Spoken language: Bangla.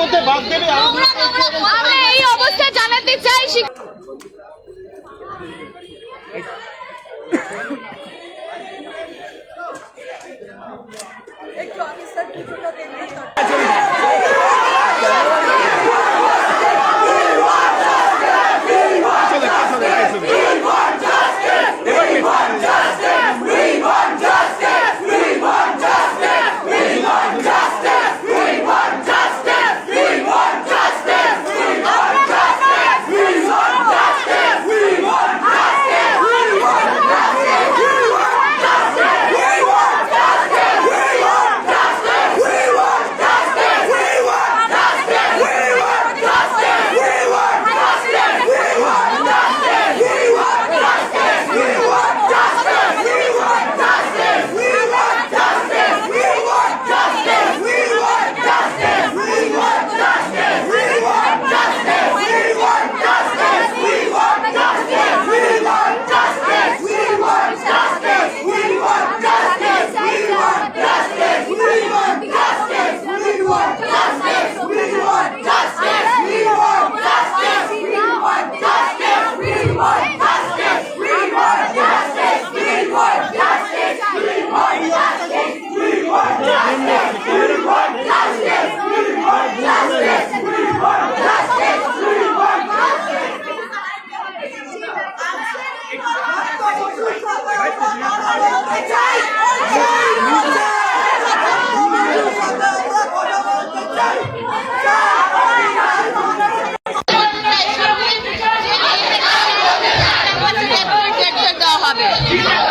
মধ্যে বাদ দেবে আমরা এই অবস্থা জানাতে চাই শিক- Yeah!